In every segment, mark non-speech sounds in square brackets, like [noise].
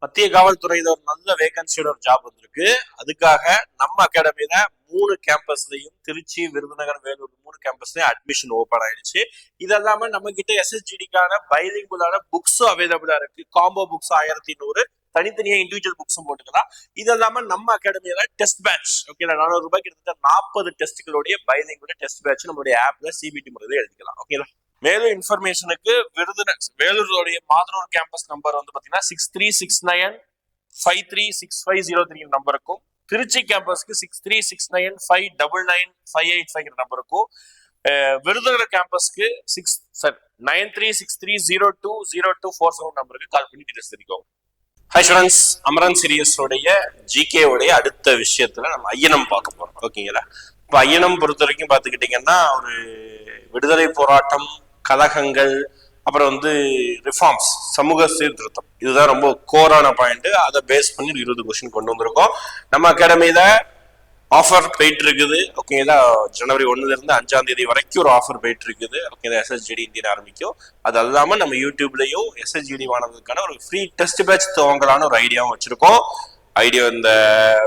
மத்திய காவல்துறையில ஒரு நல்ல வேகன்சியோட ஒரு ஜாப் வந்திருக்கு. அதுக்காக நம்ம அகாடமியில மூணு கேம்பஸ்லயும் திருச்சி விருதுநகர் வேலூர் மூணு கேம்பஸ்லயும் அட்மிஷன் ஓபன் ஆயிடுச்சு. இது நம்ம கிட்ட எஸ்எஸ்ஜிடிக்கான பைலிங்குலான புக்ஸும் அவைலபிளா இருக்கு. காம்போ புக்ஸ் ஆயிரத்தி நூறு. தனித்தனியா இண்டிவிஜுவல் புக்ஸும் போட்டுக்கலாம். இது இல்லாம நம்ம அகாடமியில டெஸ்ட் பேட்ச் ஓகே நானூறு ரூபாய் கிட்டத்தட்ட நாற்பது டெஸ்ட்களுடைய பைலிங்குல டெஸ்ட் பேட்ச் நம்மளுடைய ஆப்ல சிபிடி முறையில எழுதிக்கலாம். ஓகேங்களா மேலும் இன்ஃபர்மேஷனுக்கு விருதுநகர் வேலூருடைய மாதனூர் கேம்பஸ் நம்பர் வந்து பார்த்தீங்கன்னா six three six nine five three six five zero three நம்பருக்கும் Trichy கேம்பஸ்க்கு six three six nine five double nine five eight five நம்பருக்கும் Virudhunagar கேம்பஸ்க்கு six sir nine three six three zero two zero two four seven நம்பருக்கு call பண்ணி details தெரிவிக்கும் hi students Amaran சீரியஸோடைய GK உடைய அடுத்த விஷயத்துல நம்ம ஐயனம் பார்க்க போறோம். ஓகேங்களா இப்போ ஐயனம் பொறுத்த வரைக்கும் பார்த்துக்கிட்டிங்கன்னா ஒரு விடுதலை போராட்டம் கலகங்கள் அப்புறம் வந்து ரிஃபார்ம்ஸ் சமூக சீர்திருத்தம். இதுதான் ரொம்ப கோரான பாயிண்ட் அதை பேஸ் பண்ணி ஒரு இருபது கொஸ்டின் கொண்டு வந்திருக்கோம். நம்ம அகாடமியில ஆஃபர் போயிட்டு இருக்குது ஓகேங்களா ஜனவரி ஒன்னுல இருந்து அஞ்சாம் தேதி வரைக்கும் ஒரு ஆஃபர் போயிட்டு இருக்குது ஓகேங்களா எஸ்எஸ்ஜிடி இந்தியன் ஆரம்பிக்கும் அது இல்லாம நம்ம யூடியூப்லயும் எஸ்எஸ்ஜிடி மாணவர்களுக்கான ஒரு ஃப்ரீ டெஸ்ட் பேட்ச் துவங்கலான்னு ஒரு ஐடியாவும் வச்சிருக்கோம். ஐடியா இந்த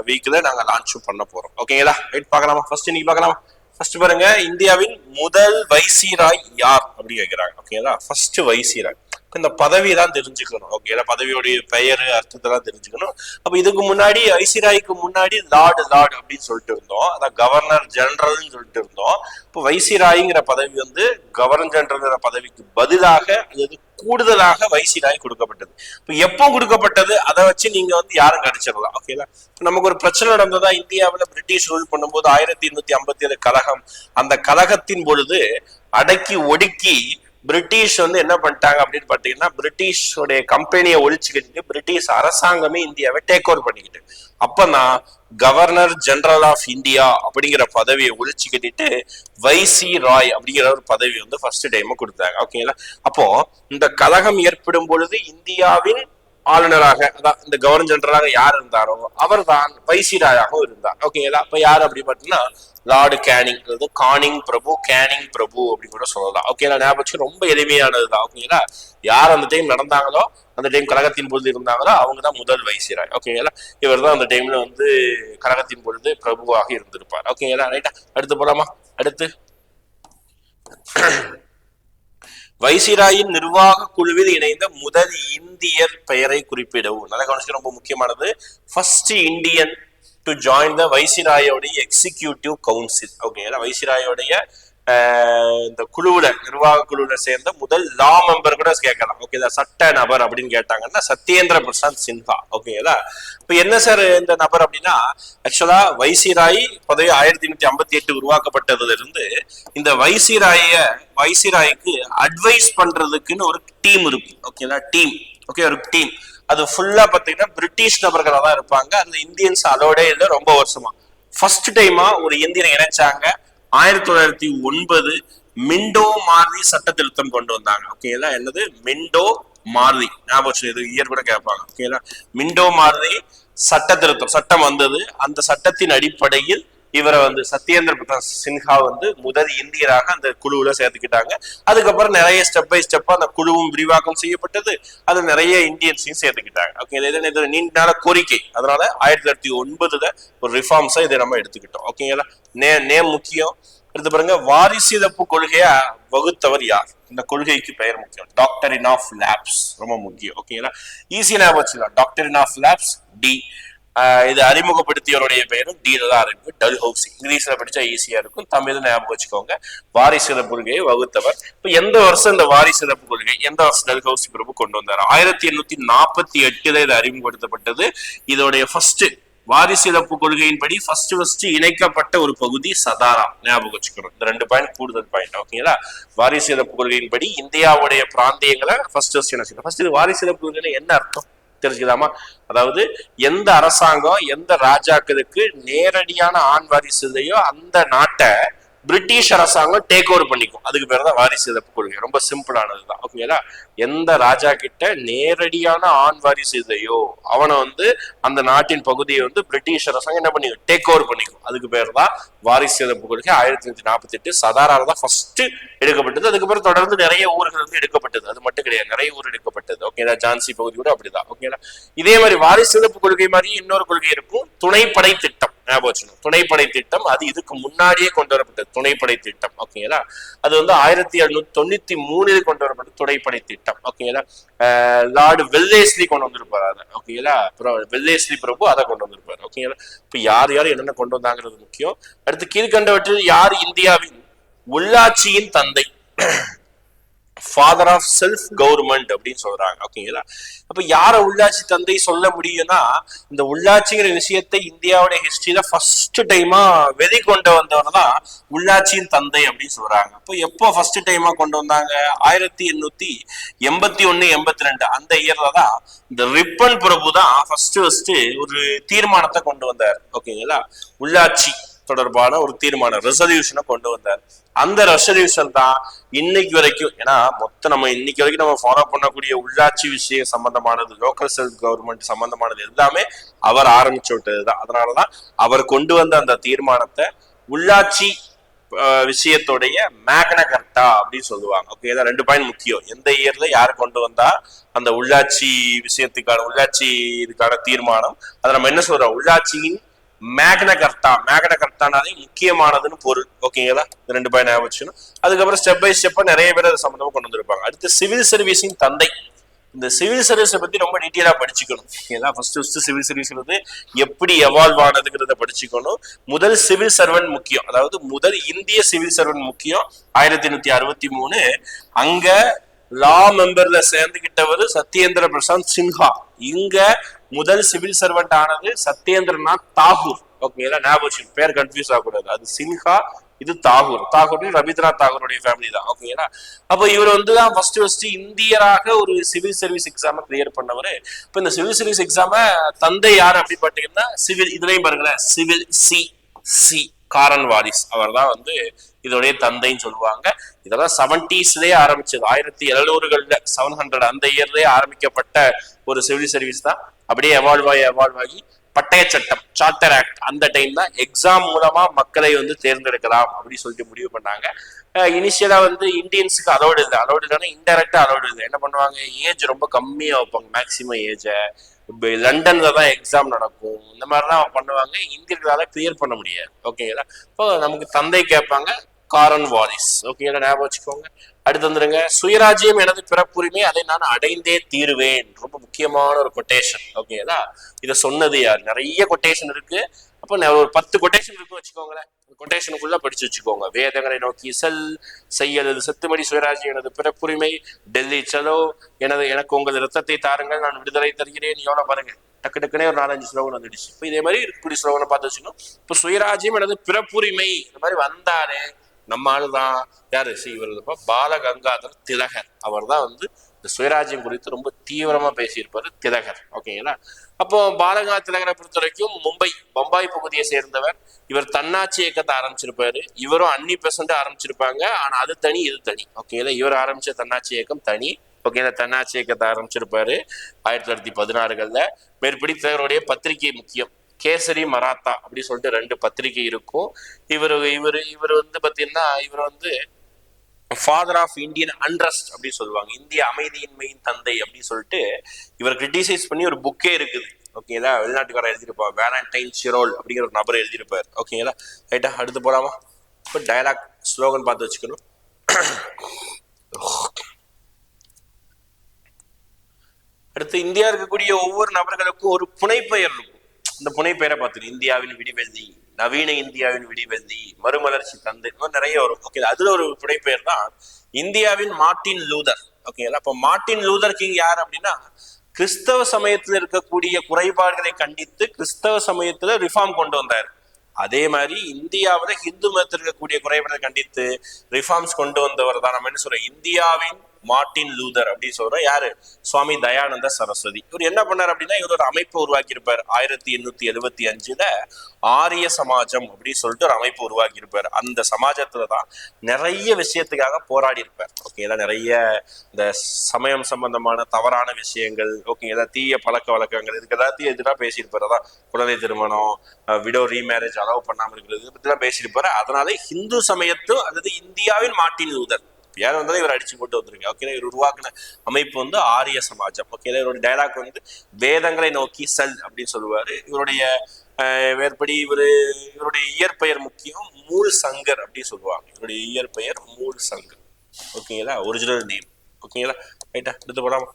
வீக்ல நாங்க லான்ச்சும் பண்ண போறோம். ஓகேங்களா ரைட் பார்க்கலாமா? ஃபர்ஸ்ட் இன்னைக்கு பார்க்கலாமா? ஃபர்ஸ்ட் பாருங்க இந்தியாவின் முதல் வைசிராய் யார்? அப்படி கேட்கிறாங்க ஓகேங்களா ஃபர்ஸ்ட் வைசிராய். இந்த பதவி தான் தெரிஞ்சுக்கணும். ஓகேல பதவியோடைய பெயர் அர்த்தத்தெல்லாம் தெரிஞ்சுக்கணும். அப்ப இதுக்கு முன்னாடி வைசிராய்க்கு முன்னாடி லார்டு லார்டு அப்படின்னு சொல்லிட்டு இருந்தோம். அதான் கவர்னர் ஜெனரல்னு சொல்லிட்டு இருந்தோம். இப்போ வைசிராய்ங்கிற பதவி வந்து கவர்னர் ஜெனரல்ங்கிற பதவிக்கு பதிலாக அல்லது கூடுதலாக வைசிராய் கொடுக்கப்பட்டது. இப்போ எப்போ கொடுக்கப்பட்டது? அதை வச்சு நீங்க வந்து யாரும் கடிச்சிடலாம் ஓகேலா இப்போ நமக்கு ஒரு பிரச்சனை நடந்ததா? இந்தியாவில் பிரிட்டிஷ் ரூல் பண்ணும்போது ஆயிரத்தி எண்ணூத்தி ஐம்பத்தி ஏழு கழகம் அந்த கழகத்தின் பொழுது அடக்கி ஒடுக்கி பிரிட்டிஷ் வந்து என்ன பண்ணிட்டாங்க அப்படின்னு பார்த்தீங்கன்னா பிரிட்டிஷோடைய கம்பெனியை ஒழிச்சுக்கிட்டு பிரிட்டிஷ் அரசாங்கமே இந்தியாவை டேக் ஓவர் பண்ணிக்கிட்டு. அப்பதான் கவர்னர் ஜெனரல் ஆஃப் இந்தியா அப்படிங்கிற பதவியை ஒழிச்சுக்கிட்டு வைசி ராய் அப்படிங்கிற ஒரு பதவி வந்து ஃபர்ஸ்ட் டைம் கொடுத்தாங்க. ஓகேங்களா அப்போ இந்த கலகம் ஏற்படும் பொழுது இந்தியாவின் ஆளுநராக அதான் இந்த கவர்னர் ஜெனரலாக யார் இருந்தாரோ அவர் தான் வைசிராயாகவும் இருந்தார். ஓகேங்களா அப்ப யார் அப்படி பார்த்தீங்கன்னா லார்டு கேனிங் அதாவது கானிங் பிரபு கேனிங் பிரபு அப்படின்னு கூட சொல்லலாம். ஓகேங்களா ஞாபகம் ரொம்ப எளிமையானது தான் ஓகேங்களா யார் அந்த டைம் நடந்தாங்களோ அந்த டைம் கழகத்தின் பொழுது இருந்தாங்களோ அவங்க தான் முதல் வைசிராய் ஓகேங்களா இவர் தான் அந்த டைம்ல வந்து கழகத்தின் பொழுது பிரபுவாக இருந்திருப்பார். ஓகேங்களா ரைட்டா அடுத்து போலாமா? அடுத்து. வைசிராயின் நிர்வாக குழுவில் இணைந்த முதல் இந்தியர் பெயரை குறிப்பிடவும். நல்ல கவனிச்சு ரொம்ப முக்கியமானது. First Indian to join the வைசிராயோடைய executive council ஓகேங்களா வைசிராயோடைய ஆஹ், இந்த குழுவுல நிர்வாக குழுவுல சேர்ந்த முதல் லா மெம்பர் கூட கேட்கலாம். ஓகேதா சட்ட நபர் அப்படின்னு கேட்டாங்கன்னா சத்யேந்திர பிரசாத் சின்ஹா. ஓகேங்களா இப்ப என்ன சார் இந்த நபர் அப்படின்னா ஆக்சுவலா வைசிராய் பதவி ஆயிரத்தி எண்ணூத்தி ஐம்பத்தி எட்டு உருவாக்கப்பட்டதுல இருந்து இந்த வைசிராய வைசிராய்க்கு அட்வைஸ் பண்றதுக்குன்னு ஒரு டீம் இருக்கு. ஓகேங்களா டீம் ஓகே ஒரு டீம் அது ஃபுல்லா பாத்தீங்கன்னா பிரிட்டிஷ் நபர்களா தான் இருப்பாங்க. அந்த இந்தியன்ஸ் அலோடே இல்லை ரொம்ப வருஷமா. ஃபர்ஸ்ட் டைமா ஒரு இந்தியனை இணைச்சாங்க. ஆயிரத்தி தொள்ளாயிரத்தி ஒன்பது மிண்டோ மாருதி சட்ட திருத்தம் கொண்டு வந்தாங்க. ஓகேங்களா என்னது? மிண்டோ மாருதி ஞாபகம் இது இயர் கூட கேட்பாங்க. ஓகேங்களா மிண்டோ மாருதி சட்ட திருத்தம் சட்டம் வந்தது. அந்த சட்டத்தின் அடிப்படையில் இவரை வந்து சத்யேந்திர பிரதாப் சின்ஹா வந்து முதல் இந்தியராக அந்த குழுவுல சேர்த்துக்கிட்டாங்க. அதுக்கப்புறம் நிறைய ஸ்டெப் பை ஸ்டெப்பா அந்த குழுவும் விரிவாக்கம் செய்யப்பட்டது. அது நிறைய இந்தியன்ஸையும் சேர்த்துக்கிட்டாங்க. ஓகே இது இது நீண்ட நாள கோரிக்கை. அதனால ஆயிரத்தி தொள்ளாயிரத்தி ஒன்பதுல ஒரு ரிஃபார்ம்ஸாக இதை நம்ம எடுத்துக்கிட்டோம். ஓகேங்களா நே நேம் முக்கியம். எடுத்து பாருங்க வாரிசிதப்பு கொள்கையா வகுத்தவர் யார்? இந்த கொள்கைக்கு பெயர் முக்கியம். டாக்டர் இன் ஆஃப் லேப்ஸ் ரொம்ப முக்கியம். ஓகேங்களா ஈஸியா ஞாபகம் வச்சுக்கலாம். டாக்டரின் ஆஃப் லேப்ஸ் டி இது அறிமுகப்படுத்தியவருடைய பெயரும் டீல தான் இருக்கு டல் ஹவுசி இங்கிலீஷ்ல படிச்சா ஈஸியா இருக்கும். தமிழ் ஞாபகம் வச்சுக்கோங்க. வாரிசிறப்பு கொள்கையை வகுத்தவர். இப்ப எந்த வருஷம் இந்த வாரிசிறப்பு கொள்கை எந்த வருஷம் டல் ஹவுசி பிரபு கொண்டு வந்தார்? ஆயிரத்தி எண்ணூத்தி நாற்பத்தி எட்டுல இது அறிமுகப்படுத்தப்பட்டது. இதோடைய ஃபர்ஸ்ட் வாரிசிறப்பு கொள்கையின்படி ஃபர்ஸ்ட் ஃபர்ஸ்ட் இணைக்கப்பட்ட ஒரு பகுதி சதாரா ஞாபகம் வச்சுக்கிறோம் இந்த ரெண்டு பாயிண்ட் கூடுதல் பாயிண்ட் ஓகேங்களா வாரிசிறப்பு கொள்கையின்படி இந்தியாவுடைய பிராந்தியங்களை ஃபர்ஸ்ட் ஃபர்ஸ்ட் இணைச்சிக்கணும் ஃபர்ஸ்ட் இது வாரிசிறப்பு கொள்கையில என்ன அர்த்தம்? தெரிஞ்சுக்கலாமா? அதாவது எந்த அரசாங்கம் எந்த ராஜாக்களுக்கு நேரடியான ஆண் வாரிசு இல்லையோ அந்த நாட்டை பிரிட்டிஷ் அரசாங்கம் டேக் ஓவர் பண்ணிக்கும். அதுக்கு பேர் தான் வாரிசு இழப்பு கொள்கை. ரொம்ப சிம்பிளானது தான். ஓகேங்களா எந்த ராஜா கிட்ட நேரடியான ஆண் வாரிசு இதையோ அவனை வந்து அந்த நாட்டின் பகுதியை வந்து பிரிட்டிஷ் அரசாங்கம் என்ன பண்ணிக்கும்? டேக் ஓவர் பண்ணிக்கும். அதுக்கு பேர் தான் வாரிசு இழப்பு கொள்கை. ஆயிரத்தி தொள்ளாயிரத்தி நாற்பத்தி எட்டு சதாரால தான் ஃபர்ஸ்ட் எடுக்கப்பட்டது. அதுக்கப்புறம் தொடர்ந்து நிறைய ஊர்கள் வந்து எடுக்கப்பட்டது. அது மட்டும் கிடையாது. நிறைய ஊர் எடுக்கப்பட்டது. ஓகேங்களா ஜான்சி பகுதி கூட அப்படிதான். ஓகேங்களா இதே மாதிரி வாரிசு இழப்பு கொள்கை மாதிரி இன்னொரு கொள்கை இருக்கும். துணைப்படை திட்டம். ஞாபகம் வச்சுக்கணும். துணைப்படை திட்டம் அது இதுக்கு முன்னாடியே கொண்டு வரப்பட்டது துணைப்படை திட்டம் ஓகேங்களா? அது வந்து ஆயிரத்தி எழுநூத்தி தொண்ணூத்தி மூணில் கொண்டு வரப்பட்ட துணைப்படை திட்டம் ஓகேங்களா? லார்டு வெல்லேஸ்லி கொண்டு வந்திருப்பாரு அதை ஓகேங்களா? அப்புறம் வெல்லேஸ்லி பிரபு அதை கொண்டு வந்திருப்பாரு ஓகேங்களா? இப்ப யார் யார் என்னென்ன கொண்டு வந்தாங்கிறது முக்கியம். அடுத்து கீழ்கண்டவற்றில் யார் இந்தியாவின் உள்ளாட்சியின் தந்தை? ஃபாதர் ஆஃப் செல்ஃப் கவர்மெண்ட் அப்படின்னு சொல்றாங்க. ஓகேங்களா அப்ப யார உள்ளாட்சி தந்தை சொல்ல முடியும்னா இந்த உள்ளாட்சிங்கிற விஷயத்தை இந்தியாவுடைய ஹிஸ்டரியில ஃபர்ஸ்ட் டைமா வெளிக்கொண்டு வந்தவர் தான் உள்ளாட்சியின் தந்தை அப்படின்னு சொல்றாங்க. அப்போ எப்போ ஃபர்ஸ்ட் டைமா கொண்டு வந்தாங்க? ஆயிரத்தி எண்ணூத்தி எண்பத்தி ஒன்னு எண்பத்தி ரெண்டு அந்த இயர்ல தான் இந்த ரிப்பன் பிரபு தான் ஃபர்ஸ்ட் ஃபர்ஸ்ட் ஒரு தீர்மானத்தை கொண்டு வந்தார். ஓகேங்களா உள்ளாட்சி. தொடர்பான ஒரு தீர்மானம் ரெசல்யூஷனை கொண்டு வந்தார். அந்த ரெசல்யூஷன் தான் இன்னைக்கு வரைக்கும் ஏன்னா மொத்தம் நம்ம இன்னைக்கு வரைக்கும் நம்ம ஃபாலோ பண்ணக்கூடிய உள்ளாட்சி விஷயம் சம்பந்தமானது லோக்கல் செல்ஃப் கவர்மெண்ட் சம்பந்தமானது எல்லாமே அவர் ஆரம்பிச்சு விட்டது தான். அதனாலதான் அவர் கொண்டு வந்த அந்த தீர்மானத்தை உள்ளாட்சி அஹ், விஷயத்துடைய மேக்னகர்டா அப்படின்னு சொல்லுவாங்க. ஓகே இதான் ரெண்டு பாயிண்ட் முக்கியம். எந்த இயர்ல யார் கொண்டு வந்தா அந்த உள்ளாட்சி விஷயத்துக்கான உள்ளாட்சி இதுக்கான தீர்மானம்? அதை நம்ம என்ன சொல்றோம்? உள்ளாட்சியின் மேக்னகர்த்தா மேக்னகர்த்தானாலே முக்கியமானதுன்னு பொருள். ஓகேங்களா? இந்த ரெண்டு பாயிண்ட் ஞாபகம் வச்சுக்கணும். அதுக்கப்புறம் ஸ்டெப் பை ஸ்டெப்பா நிறைய பேர் அது சம்மந்தமா கொண்டு வந்திருப்பாங்க. அடுத்து சிவில் சர்வீஸின் தந்தை. இந்த சிவில் சர்வீஸை பத்தி ரொம்ப டீட்டெயிலா படிச்சுக்கணும். ஏன்னா ஃபர்ஸ்ட் ஃபர்ஸ்ட் சிவில் சர்வீஸ் வந்து எப்படி எவால்வ் ஆனதுங்கிறத படிச்சுக்கணும். முதல் சிவில் சர்வன் முக்கியம். அதாவது முதல் இந்திய சிவில் சர்வன் முக்கியம். ஆயிரத்தி எண்ணூத்தி அறுபத்தி மூணு. அங்க லா மெம்பர்ல சேர்ந்துகிட்டவர் சத்யேந்திர பிரசாந்த் சின்ஹா. இங்க முதல் சிவில் சர்வெண்ட் ஆனது சத்யேந்திரநாத் தாகூர். ஓகேங்களா ஞாபகம் பேர் கன்ஃபியூஸ் ஆகக்கூடாது. அது சின்ஹா இது தாகூர். தாகூர் ரவீந்திரநாத் தாகூருடைய ஃபேமிலி தான். ஓகேங்களா அப்போ இவர் வந்து தான் ஃபர்ஸ்ட் ஃபர்ஸ்ட் இந்தியராக ஒரு சிவில் சர்வீஸ் எக்ஸாமை கிளியர் பண்ணவர். இப்போ இந்த சிவில் சர்வீஸ் எக்ஸாமை தந்தை யார் அப்படின்னு பார்த்தீங்கன்னா சிவில் இதுலையும் பாருங்களேன். Civil C C. காரன் வாரிஸ் அவர் தான் வந்து இதோடைய தந்தைன்னு சொல்லுவாங்க. இதெல்லாம் செவன்டிஸ்லேயே ஆரம்பிச்சது. ஆயிரத்தி எழுநூறுகள்ல செவன் ஹண்ட்ரட் அந்த இயர்லயே ஆரம்பிக்கப்பட்ட ஒரு சிவில் சர்வீஸ் தான். அப்படியே எவால்வ் ஆகி எவால்வ் ஆகி பட்டய சட்டம் சார்ட்டர் ஆக்ட் அந்த டைம் தான் எக்ஸாம் மூலமா மக்களை வந்து தேர்ந்தெடுக்கலாம் அப்படின்னு சொல்லிட்டு முடிவு பண்ணாங்க. இனிஷியலா வந்து இந்தியன்ஸுக்கு அலோடு இல்லை. அலோடு இல்லைன்னா இன்டெரக்டா அலோடு இல்லை. என்ன பண்ணுவாங்க? ஏஜ் ரொம்ப கம்மியா வைப்பாங்க. மேக்சிமம் ஏஜை லண்டன்ல தான் எக்ஸாம் நடக்கும். இந்த மாதிரிலாம் பண்ணுவாங்க. இந்தியர்களால கிளியர் பண்ண முடியாது. ஓகேங்களா இப்போ நமக்கு தந்தை கேட்பாங்க. காரன் வாரிஸ். ஓகேங்களா ஞாபகம் வச்சுக்கோங்க. அடுத்து வந்துருங்க. சுயராஜ்யம் எனது பிறப்புரிமை அதை நான் அடைந்தே தீருவேன். ரொம்ப முக்கியமான ஒரு கொட்டேஷன் ஓகேங்களா இதை சொன்னது யார்? நிறைய கொட்டேஷன் இருக்கு. அப்போ நான் ஒரு பத்து கொட்டேஷன் இருக்கு வச்சுக்கோங்களேன். கொட்டேஷனுக்குள்ள படிச்சு வச்சுக்கோங்க. வேதங்களை நோக்கி செல் செய்யலது செத்துமடி சுயராஜ்யம் எனது பிறப்புரிமை டெல்லி செலோ எனது எனக்கு உங்கள் ரத்தத்தை தாருங்கள் நான் விடுதலை தருகிறேன். எவ்வளோ பாருங்க. டக்கு டக்குனே ஒரு நாலஞ்சு ஸ்லோகன் வந்துடுச்சு. இப்போ இதே மாதிரி இருக்கக்கூடிய ஸ்லோகனை பார்த்து வச்சுக்கணும். இப்போ சுயராஜ்யம் எனது பிறப்புரிமை. இந்த மாதிரி வந்தாரு நம்ம ஆளுதான் யாரு சி இவர் பாலகங்காதர் திலகர். அவர் தான் வந்து இந்த சுயராஜ்யம் குறித்து ரொம்ப தீவிரமா பேசியிருப்பாரு திலகர். ஓகேங்களா அப்போ பாலகங்கா திலகரை பொறுத்த வரைக்கும் மும்பை பம்பாய் பகுதியை சேர்ந்தவர். இவர் தன்னாட்சி இயக்கத்தை ஆரம்பிச்சிருப்பாரு. இவரும் அன்னி பெர்சன்ட் ஆரம்பிச்சிருப்பாங்க. ஆனா அது தனி இது தனி. ஓகேங்களா இவர் ஆரம்பிச்ச தன்னாட்சி இயக்கம் தனி. ஓகேங்களா தன்னாட்சி இயக்கத்தை ஆரம்பிச்சிருப்பாரு. ஆயிரத்தி தொள்ளாயிரத்தி பதினாறுகள்ல. மேற்படி திலகருடைய பத்திரிகை முக்கியம். கேசரி மராத்தா அப்படி சொல்லிட்டு ரெண்டு பத்திரிகை இருக்கும். இவர் இவர் இவர் வந்து பார்த்தீங்கன்னா இவர் வந்து ஃபாதர் ஆஃப் இந்தியன் அண்ட்ரஸ்ட் அப்படின்னு சொல்லுவாங்க. இந்திய அமைதியின்மையின் தந்தை அப்படின்னு சொல்லிட்டு இவர் கிரிட்டிசைஸ் பண்ணி ஒரு புக்கே இருக்குது. ஓகேங்களா வெளிநாட்டுக்காரர் எழுதியிருப்பார். வேலண்டைன் சிரோல் அப்படிங்கிற ஒரு நபர் எழுதியிருப்பார். ஓகேங்களா ரைட்டா அடுத்து போலாமா? இப்போ டயலாக் ஸ்லோகன் பார்த்து வச்சுக்கணும். அடுத்து இந்தியா இருக்கக்கூடிய ஒவ்வொரு நபர்களுக்கும் ஒரு புனைப்பெயர் இருக்கும். இந்த புனைப்பெயரை பார்த்துட்டு இந்தியாவின் விடிவெள்ளி நவீன இந்தியாவின் விடிவெள்ளி மறுமலர்ச்சி தந்தை இன்னும் நிறைய வரும். ஓகே அதுல ஒரு புனைப்பெயர் தான் இந்தியாவின் மார்ட்டின் லூதர். ஓகேங்களா அப்போ மார்ட்டின் லூதர் கிங் யார் அப்படின்னா கிறிஸ்தவ சமயத்துல இருக்கக்கூடிய குறைபாடுகளை கண்டித்து கிறிஸ்தவ சமயத்துல ரிஃபார்ம் கொண்டு வந்தார். அதே மாதிரி இந்தியாவில் ஹிந்து மதத்தில் இருக்கக்கூடிய குறைபாடுகளை கண்டித்து ரிஃபார்ம்ஸ் கொண்டு வந்தவர் தான் நம்ம என்ன சொல்றோம்? இந்தியாவின் மார்ட்டின் லூதர் அப்படின்னு சொல்றோம். யாரு? சுவாமி தயானந்த சரஸ்வதி. இவர் என்ன பண்ணார் அப்படின்னா இவர் ஒரு அமைப்பு உருவாக்கி இருப்பார் ஆயிரத்தி எண்ணூத்தி எழுபத்தி அஞ்சுல ஆரிய சமாஜம் அப்படின்னு சொல்லிட்டு ஒரு அமைப்பு உருவாக்கி இருப்பார் அந்த சமாஜத்துல தான் நிறைய விஷயத்துக்காக போராடி இருப்பார் ஓகேங்களா நிறைய இந்த சமயம் சம்பந்தமான தவறான விஷயங்கள் ஓகேங்களா தீய பழக்க வழக்கங்கள் இதுக்கு எல்லாத்தையும் எதிராக பேசியிருப்பார். அதான் குழந்தை திருமணம் விடோ ரீமேரேஜ் அலோவ் பண்ணாமல் இருக்கிறது பற்றிலாம் பேசியிருப்பாரு. அதனால ஹிந்து சமயத்து அல்லது இந்தியாவின் மாட்டின் ஊதல் யார் வந்தாலும் இவர் அடிச்சு போட்டு வந்திருக்கு ஓகே இவர் உருவாக்குன அமைப்பு வந்து ஆரிய சமாஜம் ஓகேனா இவருடைய டைலாக் வந்து வேதங்களை நோக்கி செல் அப்படின்னு சொல்லுவாரு. இவருடைய அஹ், வேறுபடி இவரு இவருடைய இயற்பெயர் முக்கியம் மூல் சங்கர் அப்படின்னு சொல்லுவாங்க. இவருடைய இயற்பெயர் மூல் சங்கர். ஓகேங்களா ஒரிஜினல் நேம் ஓகேங்களா ரைட்டா எடுத்து போடாமா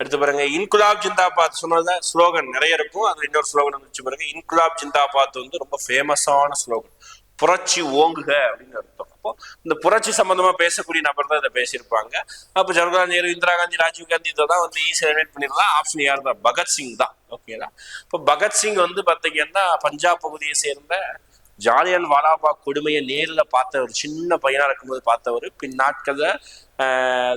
எடுத்து பாருங்க. இன்குலாப் ஜிந்தாபாத் சொன்னதுல ஸ்லோகன். நிறைய இருக்கும். அது இன்னொரு ஸ்லோகன் வந்துச்சு பாருங்க. இன்குலாப் ஜிந்தாபாத் வந்து ரொம்ப ஃபேமஸான ஸ்லோகன். புரட்சி ஓங்குக அப்படின்னு அர்த்தம். அப்போ இந்த புரட்சி சம்பந்தமா பேசக்கூடிய நபர் தான் இதை பேசியிருப்பாங்க. அப்போ ஜவஹர்லால் நேரு இந்திரா காந்தி ராஜீவ் காந்தி தான் வந்து ஈஸியாக ரிலேட் பண்ணிடலாம் ஆப்ஷன் யார் தான் பகத்சிங் தான். ஓகேங்களா இப்போ பகத்சிங் வந்து பார்த்தீங்கன்னா பஞ்சாப் பகுதியை சேர்ந்த ஜாலியன் வாலாபா கொடுமையை நேரில் பார்த்த ஒரு சின்ன பையனா இருக்கும்போது பார்த்தவர். பின் நாட்களில்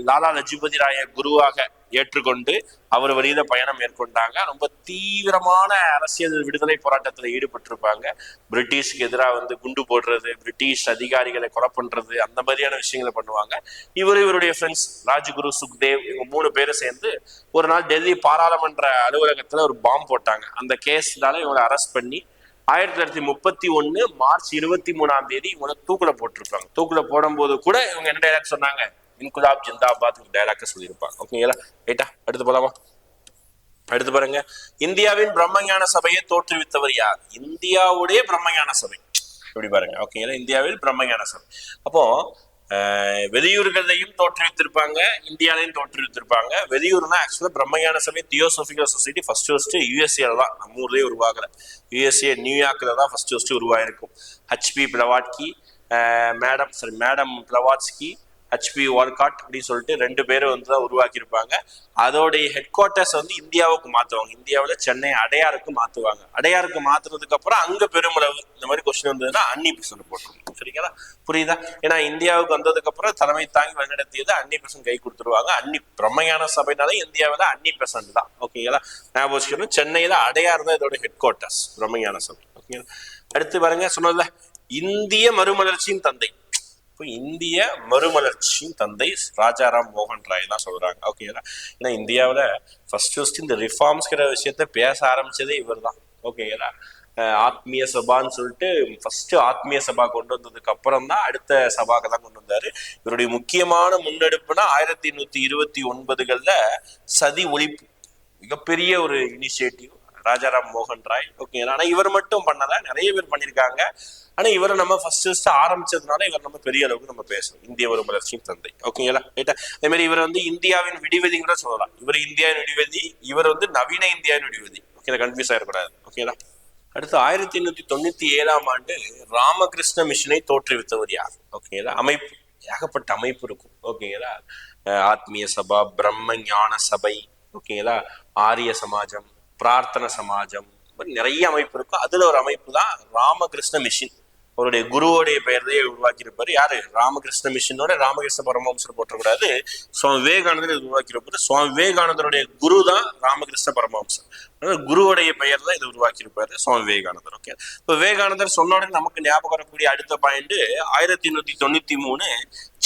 லாலா லஜபதி ராய குருவாக ஏற்றுக்கொண்டு அவர் வெளியில பயணம் மேற்கொண்டாங்க. ரொம்ப தீவிரமான அரசியல் விடுதலை போராட்டத்தில் ஈடுபட்டிருப்பாங்க. பிரிட்டிஷ்க்கு எதிராக வந்து குண்டு போடுறது பிரிட்டிஷ் அதிகாரிகளை கொலை பண்றது அந்த மாதிரியான விஷயங்களை பண்ணுவாங்க. இவர் இவருடைய ஃப்ரெண்ட்ஸ் ராஜ்குரு சுக்தேவ் இவங்க மூணு பேரும் சேர்ந்து ஒரு நாள் டெல்லி பாராளுமன்ற அலுவலகத்துல ஒரு பாம்பு போட்டாங்க. அந்த கேஸ்னால இவங்களை அரெஸ்ட் பண்ணி ஆயிரத்தி தொள்ளாயிரத்தி முப்பத்தி ஒன்னு மார்ச் இருபத்தி மூணாம் தேதி இவங்களை தூக்குல போட்டிருப்பாங்க. தூக்குல போடும்போது கூட இவங்க என்ன டைலாக் சொன்னாங்க? இன்குலாப் ஜிந்தாபாத் டைலாக்க சொல்லியிருப்பாங்க ஓகேங்களா ரைட்டா அடுத்து போலாமா? அடுத்து பாருங்க. இந்தியாவின் பிரம்மஞான சபையை தோற்றுவித்தவர் யார்? இந்தியாவுடைய பிரம்மஞான சபை. இப்படி பாருங்க. ஓகேங்களா இந்தியாவில் பிரம்மஞான சபை. அப்போ வெளியூர்களையும் தோற்றுவித்திருப்பாங்க இந்தியாலையும் தோற்றுவித்திருப்பாங்க. வெளியூர்னா ஆக்சுவலா பிரம்மஞான சபை தியோசோபிக்கல் சொசைட்டி ஃபர்ஸ்ட் ஃபர்ஸ்ட் யூஎஸ்ஏல தான். நம்ம ஊர்லயே உருவாகல. யூஎஸ்ஏ நியூயார்க்ல தான் first first உருவாயிருக்கும். H P Blavatsky madam sorry madam Blavatsky H P Olcott அப்படின்னு சொல்லிட்டு ரெண்டு பேரும் வந்து தான் உருவாக்கியிருப்பாங்க. அதோடைய ஹெட் குவார்ட்டர்ஸ் வந்து இந்தியாவுக்கு மாற்றுவாங்க இந்தியாவில் சென்னை அடையாருக்கு மாற்றுவாங்க அடையாருக்கு மாத்துறதுக்கு அப்புறம் அங்கே பெருமளவு இந்த மாதிரி கொஸ்டின் வந்ததுன்னா அன்னி பெர்சன்ட் போட்டுருவோம் சரிங்களா? புரியுதா? ஏன்னா இந்தியாவுக்கு வந்ததுக்கப்புறம் தலைமை தாங்கி வழிநடத்தியது அன்னி பிரசன் கை கொடுத்துருவாங்க. அன்னி பிரம்மையான சபைனாலே இந்தியாவில் அன்னி பெர்சன்ட் தான். ஓகேங்களா? ஞாபகம் வச்சுக்கணும் சென்னையில் அடையார் தான் இதோட ஹெட் குவார்ட்டர்ஸ் பிரம்மையான சபை. ஓகேங்களா? அடுத்து பாருங்க சொன்னதில்ல இந்திய மறுமலர்ச்சியின் தந்தை. இப்போ இந்திய மறுமலர்ச்சியின் தந்தை ராஜாராம் மோகன் ராய் தான் சொல்றாங்க. ஓகேங்களா ஏன்னா இந்தியாவில் ஃபர்ஸ்ட் ஃபர்ஸ்ட் இந்த ரிஃபார்ம்ஸ்கிற விஷயத்த பேச ஆரம்பிச்சதே இவர் தான் ஓகேங்களா ஆத்மீய சபான்னு சொல்லிட்டு ஃபர்ஸ்ட் ஆத்மீய சபா கொண்டு வந்ததுக்கு அப்புறம் தான் அடுத்த சபாக்கு தான் கொண்டு வந்தாரு. இவருடைய முக்கியமான முன்னெடுப்புனா ஆயிரத்தி எண்ணூத்தி இருபத்தி ஒன்பதுகள்ல சதி ஒழிப்பு. மிகப்பெரிய ஒரு இனிஷியேட்டிவ் ராஜாராம் மோகன் ராய். ஓகேங்களா ஆனா இவர் மட்டும் பண்ணல நிறைய பேர் பண்ணியிருக்காங்க ஆனா இவரை நம்ம ஃபர்ஸ்ட் ஃபர்ஸ்ட் ஆரம்பிச்சதுனால இவர் நம்ம பெரிய அளவுக்கு நம்ம பேசணும். இந்திய ஒரு வளர்ச்சியின் தந்தை. ஓகேங்களா ரைட்டா அதே மாதிரி இவர் வந்து இந்தியாவின் விடிவெதி கூட சொல்லலாம். இவர் இந்தியாவின் விடிவெதி இவர் வந்து நவீன இந்தியாவின் விடிவெதி ஓகேங்களா கன்ஃபியூஸ் ஆயிடக்கூடாது. ஓகேங்களா அடுத்து ஆயிரத்தி எண்ணூத்தி தொண்ணூத்தி ஏழாம் ஆண்டு ராமகிருஷ்ண மிஷனை தோற்றுவித்தவர் யார்? ஓகேங்களா அமைப்பு. ஏகப்பட்ட அமைப்பு இருக்கும். ஓகேங்களா அஹ் ஆத்மீய சபா பிரம்ம ஞான சபை ஓகேங்களா ஆரிய சமாஜம் பிரார்த்தன சமாஜம். இந்த மாதிரி நிறைய அமைப்பு இருக்கும் அதுல ஒரு அமைப்பு தான் ராமகிருஷ்ண மிஷின். அவருடைய குருவோடைய பெயர்லேயே உருவாக்கியிருப்பாரு. யாரு? ராமகிருஷ்ண மிஷினோட ராமகிருஷ்ண பரமஹம்சர் போட்டக்கூடாது சுவாமி விவேகானந்தர் இது உருவாக்கியிருப்பாரு. சுவாமி விவேகானந்தருடைய குரு தான் ராமகிருஷ்ண பரமஹம்சர். குருவுடைய பெயர் தான் இது உருவாக்கியிருப்பாரு சுவாமி விவேகானந்தர். ஓகே இப்போ விவேகானந்தர் சொன்ன உடனே நமக்கு ஞாபகம் வரக்கூடிய அடுத்த பாயிண்ட் ஆயிரத்தி எண்ணூத்தி தொண்ணூத்தி மூணு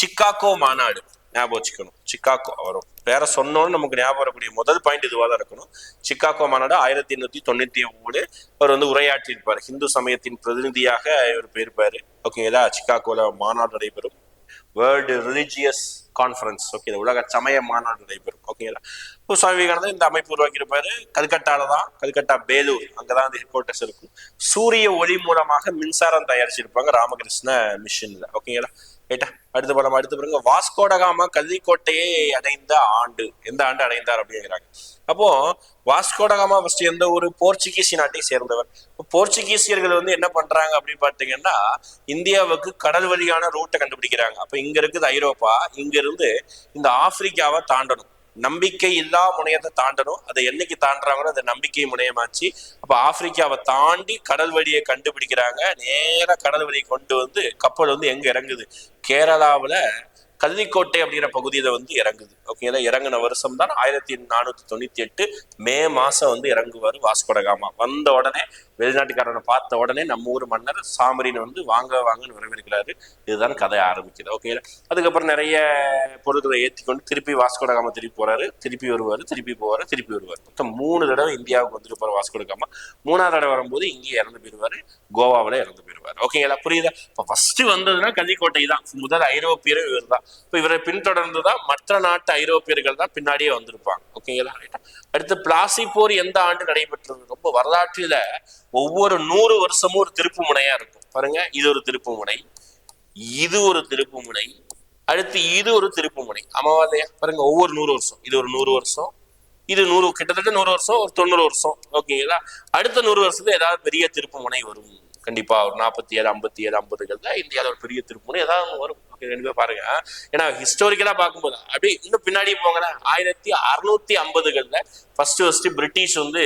சிக்காகோ மாநாடு. ஞாபகம் வச்சுக்கணும். சிக்காகோ வரும் பேர சொன்னோன்னு நமக்கு ஞாபகம் வரக்கூடிய முதல் பாயிண்ட் இதுவாக தான் இருக்கணும். சிக்காகோ மாநாடு ஆயிரத்தி எண்ணூத்தி தொண்ணூத்தி மூணு அவர் வந்து உரையாற்றி இருப்பார் ஹிந்து சமயத்தின் பிரதிநிதியாக இவர் போயிருப்பார். ஓகேங்களா சிக்காகோல மாநாடு நடைபெறும். வேர்ல்டு ரிலிஜியஸ் கான்ஃபரன்ஸ் ஓகே உலக சமய மாநாடு நடைபெறும். ஓகேங்களா இப்போ சுவாமி விவேகானந்தர் இந்த அமைப்பு உருவாக்கியிருப்பாரு. கல்கட்டால தான் கல்கட்டா பேலூர் அங்கதான் அந்த ஹெட் குவார்ட்டர்ஸ் இருக்கும். சூரிய ஒளி மூலமாக மின்சாரம் தயாரிச்சிருப்பாங்க ராமகிருஷ்ண மிஷின்ல ஓகேங்களா ஏட்டா அடுத்து படம் அடுத்து பாருங்க. வாஸ்கோடகாமா கல்விக்கோட்டையை அடைந்த ஆண்டு. எந்த ஆண்டு அடைந்தார் அப்படிங்கிறாங்க. அப்போ வாஸ்கோடகாமா ஃபர்ஸ்ட் எந்த ஒரு போர்ச்சுகீஸ் நாட்டை சேர்ந்தவர். போர்ச்சுகீசியர்கள் வந்து என்ன பண்றாங்க அப்படின்னு பார்த்தீங்கன்னா இந்தியாவுக்கு கடல் வழியான ரூட்டை கண்டுபிடிக்கிறாங்க. அப்ப இங்க இருக்குது ஐரோப்பா இங்க இருந்து இந்த ஆப்பிரிக்காவை தாண்டணும். நம்பிக்கை இல்லா முனையத்தை தாண்டணும். அதை என்னைக்கு தாண்டுறாங்களோ அதை நம்பிக்கை முனையமாச்சு. அப்ப ஆப்பிரிக்காவை தாண்டி கடல் வழியை கண்டுபிடிக்கிறாங்க. நேரா கடல் வழியை கொண்டு வந்து கப்பல் வந்து எங்க இறங்குது? கேரளாவுல கள்ளிக்கோட்டை அப்படிங்கிற பகுதியில வந்து இறங்குது. ஓகேங்களா இறங்கின வருஷம் தான் ஆயிரத்தி நானூத்தி தொண்ணூத்தி எட்டு மே மாசம் வந்து இறங்குவார் வாஸ்கோடகாமா வந்த உடனே வெளிநாட்டுக்காரனை பார்த்த உடனே நம்ம ஊர் மன்னர் சாமரின் வந்து வாங்க வாங்கன்னு வரவேற்கிறாரு. இதுதான் கதை ஆரம்பிக்குது. ஓகேங்களா அதுக்கப்புறம் நிறைய பொருட்களை ஏற்றி கொண்டு திருப்பி வாஸ்கோடகாமா திருப்பி போறாரு. திருப்பி வருவார் திருப்பி போவார் திருப்பி வருவார். மொத்தம் மூணு தடவை இந்தியாவுக்கு வந்துட்டு போற வாஸ்கோடகாமா மூணாவது தடவை வரும்போது இங்கேயே இறந்து போயிடுவாரு. கோவாவில் இறந்து போயிடுவார். ஓகேங்களா புரியுதா? இப்போ ஃபர்ஸ்ட் வந்ததுன்னா கள்ளிக்கோட்டை தான். முதல் ஐரோப்பியரும் இவர் தான் இப்போ இவரை பின்தொடர்ந்து தான் மற்ற நாட்டு ஐரோப்பியர்கள் தான் பின்னாடியே வந்திருப்பாங்க. ஓகேங்களா அடுத்து பிளாசி போர் எந்த ஆண்டு நடைபெற்றது? ரொம்ப வரலாற்றில ஒவ்வொரு நூறு வருஷமும் ஒரு திருப்பு முனையா இருக்கும். பாருங்க இது ஒரு திருப்பு முனை இது ஒரு திருப்பு முனை அடுத்து இது ஒரு திருப்பு முனை. ஆமாவா பாருங்க ஒவ்வொரு நூறு வருஷம். இது ஒரு நூறு வருஷம் இது நூறு கிட்டத்தட்ட நூறு வருஷம் ஒரு தொண்ணூறு வருஷம். ஓகேங்களா அடுத்த நூறு வருஷத்துல ஏதாவது பெரிய திருப்பு முனை வரும். கண்டிப்பா ஒரு நாற்பத்தி ஏழு ஐம்பத்தி ஏழு ஐம்பதுகளில் இந்தியாவில் ஒரு பெரிய திருப்பு ஏதாவது வரும். ஓகே ரெண்டு பேர் பாருங்க. ஏன்னா ஹிஸ்டாரிக்கலா பார்க்கும்போது அப்படி இன்னும் பின்னாடி போங்கன்னா ஆயிரத்தி அறுநூத்தி ஐம்பதுகள்ல ஃபர்ஸ்ட் ஃபர்ஸ்ட் பிரிட்டிஷ் வந்து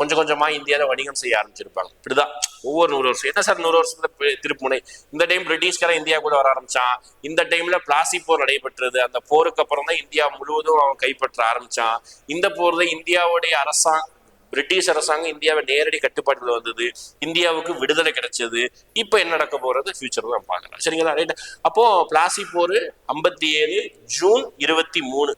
கொஞ்சம் கொஞ்சமா இந்தியாவில வணிகம் செய்ய ஆரம்பிச்சிருப்பாங்க. இப்படிதான். ஒவ்வொரு நூறு வருஷம். என்ன சார் நூறு வருஷத்துல திருப்புனை இந்த டைம் பிரிட்டிஷ்காரன் இந்தியா கூட வர ஆரம்பிச்சான். இந்த டைம்ல பிளாசி போர் நடைபெற்றது. அந்த போருக்கு அப்புறம் தான் இந்தியா முழுவதும் அவன் கைப்பற்ற ஆரம்பிச்சான். இந்த போர்ல இந்தியாவுடைய அரசாங்கம் பிரிட்டிஷ் அரசாங்கம் இந்தியாவை நேரடி கட்டுப்பாட்டில் வந்தது. இந்தியாவுக்கு விடுதலை கிடைச்சது. இப்போ என்ன நடக்க போறது ஃபியூச்சர் தான் பார்க்கலாம். சரிங்களா? ரைட் அப்போ பிளாசி போர் ஐம்பத்தி ஏழு ஜூன் இருபத்தி மூணு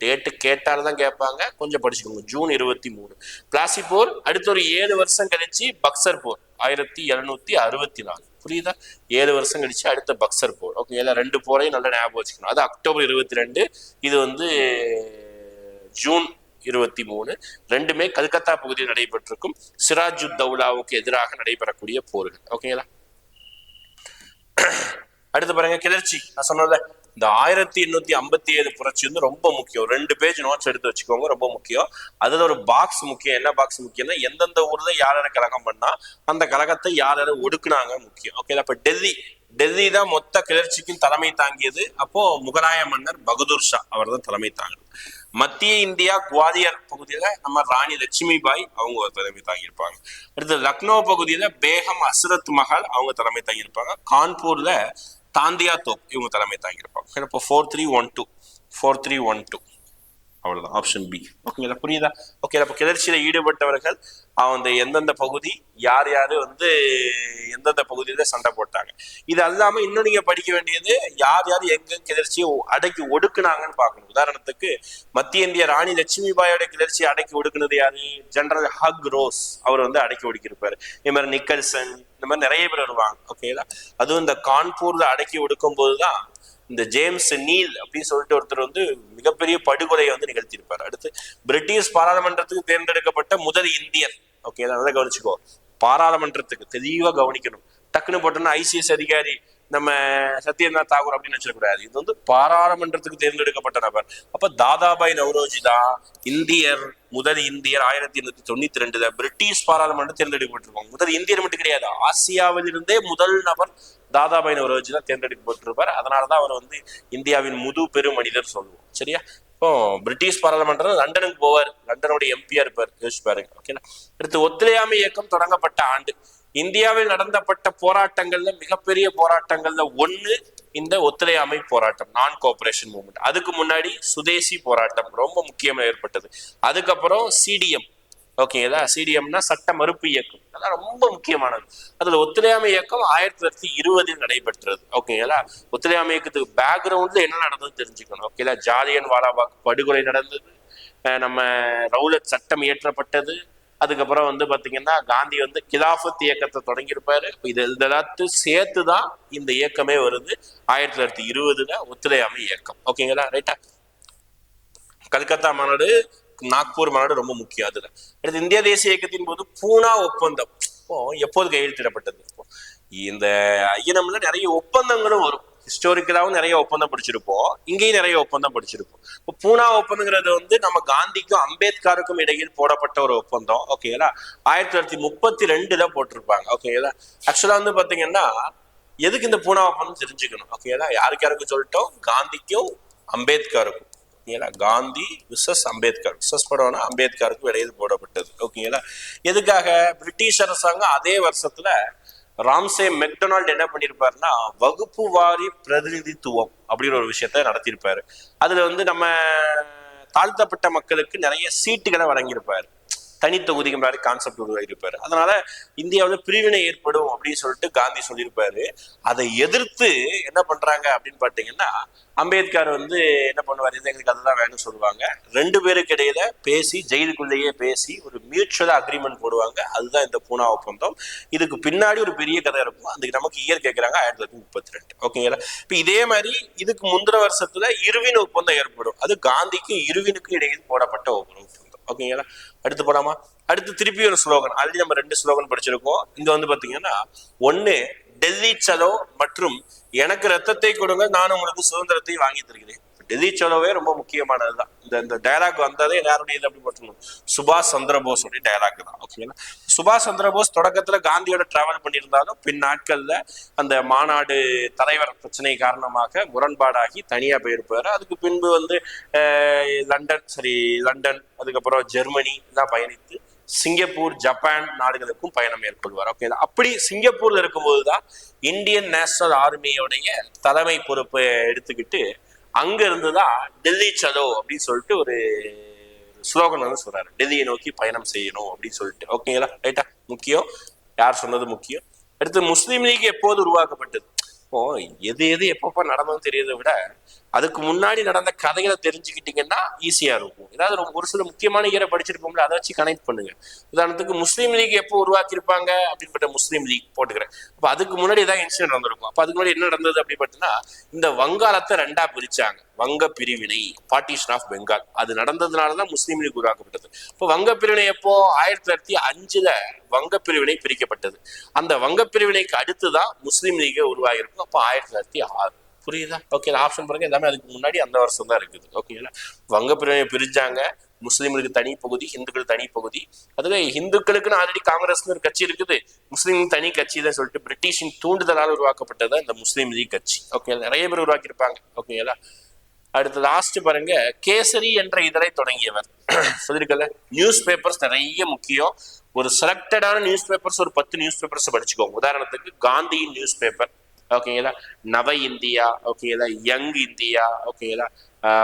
டேட்டு கேட்டால் தான் கேட்பாங்க. கொஞ்சம் படிச்சுக்கோங்க. ஜூன் இருபத்தி மூணு பிளாசி போர் அடுத்த ஒரு ஏழு வருஷம் கழிச்சு பக்சர் போர் ஆயிரத்தி எழுநூத்தி அறுபத்தி நாலு புரியுதா? ஏழு வருஷம் கழிச்சு அடுத்த பக்சர் போர். ஓகே எல்லாம் ரெண்டு போரையும் நல்லா ஞாபகம் வச்சுக்கணும். அது அக்டோபர் இருபத்தி ரெண்டு. இது வந்து ஜூன் இருபத்தி மூணு. ரெண்டுமே கல்கத்தா பகுதியில் நடைபெற்றிருக்கும். சிராஜுத் தௌலாவுக்கு எதிராக நடைபெறக்கூடிய போர்கள். ஓகேங்களா அடுத்து பாருங்க கிளர்ச்சி. நான் சொன்னல இந்த ஆயிரத்தி எண்ணூத்தி ஐம்பத்தி ஏழு புரட்சி வந்து ரொம்ப முக்கியம். ரெண்டு பேஜ் நோட்ஸ் எடுத்து வச்சுக்கோங்க ரொம்ப முக்கியம். அதுல ஒரு பாக்ஸ் முக்கியம். என்ன பாக்ஸ் முக்கியம்னா எந்தெந்த ஊர்ல யார் கழகம் பண்ணா அந்த கழகத்தை யார் ஒடுக்குனாங்க முக்கியம். ஓகே அப்ப டெல்லி. டெல்லி தான் மொத்த கிளர்ச்சிக்கும் தலைமை தாங்கியது. அப்போ முகலாய மன்னர் பகதூர் ஷா. அவர் தான் தலைமை தாங்கினார் மத்திய இந்தியா குவாலியர் பகுதியில நம்ம ராணி லட்சுமி பாய் அவங்க ஒரு தலைமை தாங்கியிருப்பாங்க. அடுத்து லக்னோ பகுதியில பேகம் அஸ்ரத் மஹால் அவங்க தலைமை தாங்கியிருப்பாங்க. கான்பூர்ல தாந்தியா தோப் இவங்க தலைமை தாங்கியிருப்பாங்க. இப்போ four three one two four three one two அவ்வளோதான் ஆப்ஷன் பி ஓகேங்களா புரியுதா? ஓகே அப்போ கிளர்ச்சியில் ஈடுபட்டவர்கள் அந்த எந்தெந்த பகுதி யார் யார் வந்து எந்தெந்த பகுதியில சண்டை போட்டாங்க. இது அல்லாமல் இன்னும் நீங்கள் படிக்க வேண்டியது யார் யார் எங்க கிளர்ச்சியை அடக்கி ஒடுக்குனாங்கன்னு பார்க்கணும். உதாரணத்துக்கு மத்திய இந்திய ராணி லட்சுமி பாயோட கிளர்ச்சியை அடக்கி ஒடுக்குனது யார்? ஜெனரல் ஹக் ரோஸ் அவர் வந்து அடக்கி ஒடுக்கியிருப்பார். இது மாதிரி நிக்கல்சன் இந்த மாதிரி நிறைய பேர் வருவாங்க. ஓகேங்களா அதுவும் இந்த கான்பூரில் அடக்கி ஒடுக்கும் போது தான் இந்த ஜேம்ஸ் நீல் அப்படின்னு சொல்லிட்டு ஒருத்தர் வந்து மிகப்பெரிய படுகொலையை வந்து நிகழ்த்தியிருப்பார். அடுத்து பிரிட்டிஷ் பாராளுமன்றத்துக்கு தேர்ந்தெடுக்கப்பட்ட முதல் இந்தியர் ஓகே அதை கவனிச்சுக்கோ. பாராளுமன்றத்துக்கு தெளிவா கவனிக்கணும். டக்குன்னு போட்டோம்னா ஐசிஎஸ் அதிகாரி நம்ம சத்யநாத் தாகூர் அப்படின்னு நினைச்சிடக்கூடாது. இது வந்து பாராளுமன்றத்துக்கு தேர்ந்தெடுக்கப்பட்ட நபர். அப்ப தாதாபாய் நவ்ரோஜி தான் இந்தியர் முதல் இந்தியர் ஆயிரத்தி எண்ணூத்தி தொண்ணூத்தி ரெண்டுல பிரிட்டிஷ் பாராளுமன்றம் தேர்ந்தெடுக்கப்பட்டிருப்பாங்க. முதல் இந்தியர் மட்டும் கிடையாது ஆசியாவிலிருந்தே முதல் நபர் தாதாபாய் நவ்ரோஜி தான் தேர்ந்தெடுக்கப்பட்டிருப்பார். அதனாலதான் அவர் வந்து இந்தியாவின் முது பெரும் மனிதர் சொல்லுவோம். சரியா? இப்போ பிரிட்டிஷ் பாராளுமன்றம் லண்டனுக்கு போவார். லண்டனோட எம்பியா இருப்பார். யோசிச்சு பாருங்க. ஓகேங்களா அடுத்து ஒத்துழையாமை இயக்கம் தொடங்கப்பட்ட ஆண்டு. இந்தியாவில் நடந்தப்பட்ட போராட்டங்கள்ல மிகப்பெரிய போராட்டங்கள்ல ஒண்ணு இந்த ஒத்துழையாமை போராட்டம் நான் கோஆபரேஷன் மூவ்மெண்ட் அதுக்கு முன்னாடி சுதேசி போராட்டம் ரொம்ப முக்கியமாக ஏற்பட்டது. அதுக்கப்புறம் சிடிஎம் ஓகேங்களா சிடிஎம்னா சட்ட மறுப்பு இயக்கம். அதெல்லாம் ரொம்ப முக்கியமானது. அதுல ஒத்துழையாமை இயக்கம் ஆயிரத்தி தொள்ளாயிரத்தி இருபதில் நடைபெற்றது. ஓகேங்களா ஒத்துழையாமை இயக்கத்துக்கு பேக்ரவுண்ட்ல என்ன நடந்தது தெரிஞ்சுக்கணும். ஓகேங்களா ஜாலியன் வாலாபாக் படுகொலை நடந்தது. நம்ம ரவுலத் சட்டம் இயற்றப்பட்டது. அதுக்கப்புறம் வந்து பார்த்தீங்கன்னா காந்தி வந்து கிலாஃபத் இயக்கத்தை தொடங்கியிருப்பாரு. இது இதெல்லாத்தையும் சேர்த்து தான் இந்த இயக்கமே வருது. ஆயிரத்தி தொள்ளாயிரத்தி இருபதுல ஒத்துழையாமை இயக்கம். ஓகேங்களா? ரைட்டா கல்கத்தா மாநாடு நாக்பூர் மாநாடு ரொம்ப முக்கியம் அதுல. அடுத்து இந்திய தேசிய இயக்கத்தின் போது பூனா ஒப்பந்தம். இப்போ எப்போது கையெழுத்திடப்பட்டது? இந்த ஐயனம்ல நிறைய ஒப்பந்தங்களும் வரும். ஹிஸ்டோரிக்கலாகவும் நிறைய ஒப்பந்தம் படிச்சிருப்போம். இங்கேயும் நிறைய ஒப்பந்தம் படிச்சிருப்போம். இப்போ பூனா ஒப்பந்தங்கிறது வந்து நம்ம காந்திக்கும் அம்பேத்கருக்கும் இடையில் போடப்பட்ட ஒரு ஒப்பந்தம். ஓகேங்களா ஆயிரத்தி தொள்ளாயிரத்தி முப்பத்தி ரெண்டுல போட்டிருப்பாங்க. ஓகேங்களா ஆக்சுவலா வந்து பாத்தீங்கன்னா எதுக்கு இந்த பூனா ஒப்பந்தம் தெரிஞ்சுக்கணும்? ஓகேங்களா யாருக்கு யாருக்கும் சொல்லிட்டோம்? காந்திக்கும் அம்பேத்கருக்கும். ஓகேங்களா காந்தி விசஸ் அம்பேத்கர். விசஸ் படம்னா அம்பேத்கருக்கு இடையில் போடப்பட்டது. ஓகேங்களா எதுக்காக? பிரிட்டிஷ் அரசாங்கம் அதே வருஷத்துல ராம்சே மெக்டொனால்ட் என்ன பண்ணியிருப்பாருன்னா வகுப்பு வாரி பிரதிநிதித்துவம் அப்படிங்கிற ஒரு விஷயத்த நடத்தியிருப்பாரு. அதுல வந்து நம்ம தாழ்த்தப்பட்ட மக்களுக்கு நிறைய சீட்டுகளை வழங்கியிருப்பாரு. தனித்தொகுதிங்கிற கான்செப்ட் உருவாகியிருப்பாரு அதனால இந்தியாவில் பிரிவினை ஏற்படும் அப்படின்னு சொல்லிட்டு காந்தி சொல்லியிருப்பாரு. அதை எதிர்த்து என்ன பண்றாங்க அப்படின்னு பார்த்தீங்கன்னா அம்பேத்கர் வந்து என்ன பண்ணுவார்? இது எங்களுக்கு அதுதான் வேணும்னு சொல்லுவாங்க. ரெண்டு பேருக்கு இடையில பேசி ஜெயிலுக்குள்ளேயே பேசி ஒரு மியூச்சுவல் அக்ரிமெண்ட் போடுவாங்க. அதுதான் இந்த பூனா ஒப்பந்தம். இதுக்கு பின்னாடி ஒரு பெரிய கதை இருக்கும். அதுக்கு நமக்கு இயர் கேட்குறாங்க ஆயிரத்தி தொள்ளாயிரத்தி முப்பத்தி ரெண்டு ஓகேங்களா இப்போ இதே மாதிரி இதுக்கு முந்திர வருஷத்துல இருவின் ஒப்பந்தம் ஏற்படும். அது காந்திக்கும் இருவினுக்கும் இடையில் போடப்பட்ட ஒப்பந்தம். ஓகேங்களா? அடுத்து போலாமா? அடுத்து திருப்பி ஒரு ஸ்லோகன் ஆல்ரெடி நம்ம ரெண்டு ஸ்லோகன் படிச்சிருக்கோம். இங்க வந்து பாத்தீங்கன்னா ஒண்ணு டெல்லி சலோ மற்றும் எனக்கு ரத்தத்தை கொடுங்க நான் உங்களுக்கு சுதந்திரத்தை வாங்கி தருகிறேன். டெல்லி சலோவே ரொம்ப முக்கியமானதுதான். இந்த இந்த டயலாக் வந்ததே யாருடைய அப்படி போட்டணும் சுபாஷ் சந்திரபோஸ் உடைய டயலாக் தான் ஓகேங்களா சுபாஷ் சந்திரபோஸ் தொடக்கத்துல காந்தியோட டிராவல் பண்ணியிருந்தாலும் பின் நாட்கள்ல அந்த மாநாடு தலைவர் பிரச்சனை காரணமாக முரண்பாடாகி தனியா போயிருப்பாரு. அதுக்கு பின்பு வந்து லண்டன் சரி லண்டன் அதுக்கப்புறம் ஜெர்மனி எல்லாம் பயணித்து சிங்கப்பூர் ஜப்பான் நாடுகளுக்கும் பயணம் மேற்கொள்வார் ஓகே அப்படி சிங்கப்பூர்ல இருக்கும்போது தான் இந்தியன் நேஷனல் ஆர்மியோடைய தலைமை பொறுப்பை எடுத்துக்கிட்டு அங்க இருந்து தான் டெல்லி சலோ அப்படின்னு சொல்லிட்டு ஒரு ஸ்லோகன் வந்து சொல்றாரு. டெல்லியை நோக்கி பயணம் செய்யணும் அப்படின்னு சொல்லிட்டு. ஓகேங்களா? ரைட்டா? முக்கியம். யார் சொன்னது முக்கியம்? அடுத்து முஸ்லீம் லீக் எப்போது உருவாக்கப்பட்டது? இப்போ எது எது எப்பப்ப நடந்ததுன்னு தெரியறத விட அதுக்கு முன்னாடி நடந்த கதைகளை தெரிஞ்சுக்கிட்டீங்கன்னா ஈஸியா இருக்கும். ஏதாவது ரொம்ப ஒரு சில முக்கியமான இயரை படிச்சிருப்போம்ல அதை வச்சு கனெக்ட் பண்ணுங்க. உதாரணத்துக்கு முஸ்லீம் லீக் எப்போ உருவாக்கியிருப்பாங்க அப்படின்பட்ட முஸ்லீம் லீக் போட்டுக்கிறேன். அப்ப அதுக்கு முன்னாடி ஏதாவது இன்சிடென்ட் நடந்திருக்கும். அப்ப அதுக்கு முன்னாடி என்ன நடந்தது அப்படி பார்த்தீங்கன்னா இந்த வங்காளத்தை ரெண்டா பிரிச்சாங்க. வங்க பிரிவினை பார்ட்டிஷன் ஆஃப் பெங்கால் அது நடந்ததுனாலதான் முஸ்லீம் லீக் உருவாக்கப்பட்டது. இப்போ வங்க பிரிவினை எப்போ? ஆயிரத்தி தொள்ளாயிரத்தி அஞ்சுல வங்க பிரிவினை பிரிக்கப்பட்டது. அந்த வங்க பிரிவினைக்கு அடுத்து தான் முஸ்லீம் லீக் உருவாகிருக்கும் அப்போ ஆயிரத்தி தொள்ளாயிரத்தி ஆறு. புரியுதா? ஓகே ஆப்ஷன் பாருங்க. எல்லாமே அதுக்கு முன்னாடி அந்த வருஷம் தான் இருக்குது. ஓகேங்களா வங்க பிரிவினை பிரிஞ்சாங்க. முஸ்லீம்களுக்கு தனி பகுதி ஹிந்துக்கள் தனி பகுதி. அதுல ஹிந்துக்களுக்குன்னு ஆல்ரெடி காங்கிரஸ்னு ஒரு கட்சி இருக்குது. முஸ்லீம் தனி கட்சி தான் சொல்லிட்டு பிரிட்டிஷின் தூண்டுதலால் உருவாக்கப்பட்டது இந்த முஸ்லீம் லீக் கட்சி. ஓகே நிறைய பேர் உருவாக்கியிருப்பாங்க. ஓகேங்களா அடுத்து லாஸ்ட் பாருங்க கேசரி என்ற இதழை தொடங்கியவர். [clears throat] சொல்லிருக்கல நியூஸ் பேப்பர்ஸ் நிறைய முக்கியம். ஒரு செலக்டடான நியூஸ் பேப்பர்ஸ் ஒரு பத்து நியூஸ் பேப்பர்ஸ் படிச்சுக்கோங்க. உதாரணத்துக்கு காந்தியின் நியூஸ் பேப்பர் ஓகேங்களா நவ இந்தியா ஓகேங்களா யங் இந்தியா ஓகேங்களா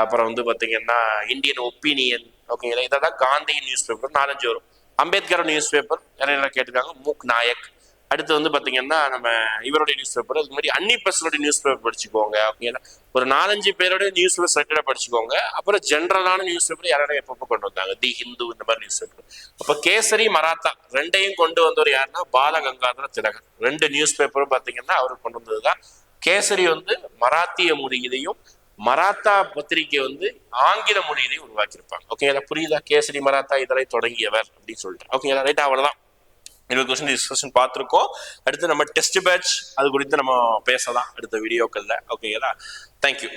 அப்புறம் வந்து பாத்தீங்கன்னா இந்தியன் ஒப்பீனியன் ஓகேங்களா இதெல்லாம் காந்தியின் நியூஸ் பேப்பர் நாலஞ்சு வரும். அம்பேத்கர் நியூஸ் பேப்பர் நிறைய கேட்டிருக்காங்க? மூக் நாயக் அடுத்து வந்து பார்த்தீங்கன்னா நம்ம இவருடைய நியூஸ் பேப்பர் அதுக்கு மாதிரி அன்னி பெஸ்டோட நியூஸ் பேப்பர் படிச்சுக்கோங்க அப்படின்னா ஒரு நாலஞ்சு பேரோட நியூஸ் பேப்பர் செட்டடா படிச்சுக்கோங்க. அப்புறம் ஜென்ரலான நியூஸ் பேப்பர் யாரும் எப்பப்போ கொண்டு வந்தாங்க? தி ஹிந்து இந்த மாதிரி நியூஸ் பேப்பர் அப்போ கேசரி மராத்தா ரெண்டையும் கொண்டு வந்தவர் யாருன்னா பாலகங்காதர திலகர் ரெண்டு நியூஸ் பேப்பரும் பார்த்தீங்கன்னா அவர் கொண்டு வந்தது தான் கேசரி வந்து மராத்திய மொழியிலையும் மராத்தா பத்திரிகை வந்து ஆங்கில மொழியிலையும் உருவாக்கியிருப்பாங்க. ஓகேங்களா புரியுதா? கேசரி மராத்தா இதழை தொடங்கியவர் அப்படின்னு சொல்லிட்டு. ஓகேங்களா ரைட் அவ்வளவுதான். இருபது கொஸ்டின் டிஸ்கஷன் பார்த்துருக்கோம். அடுத்து நம்ம டெஸ்ட் பேட்ச் அது குறித்து நம்ம பேசலாம் அடுத்த வீடியோக்களில். ஓகேங்களா தேங்க்யூ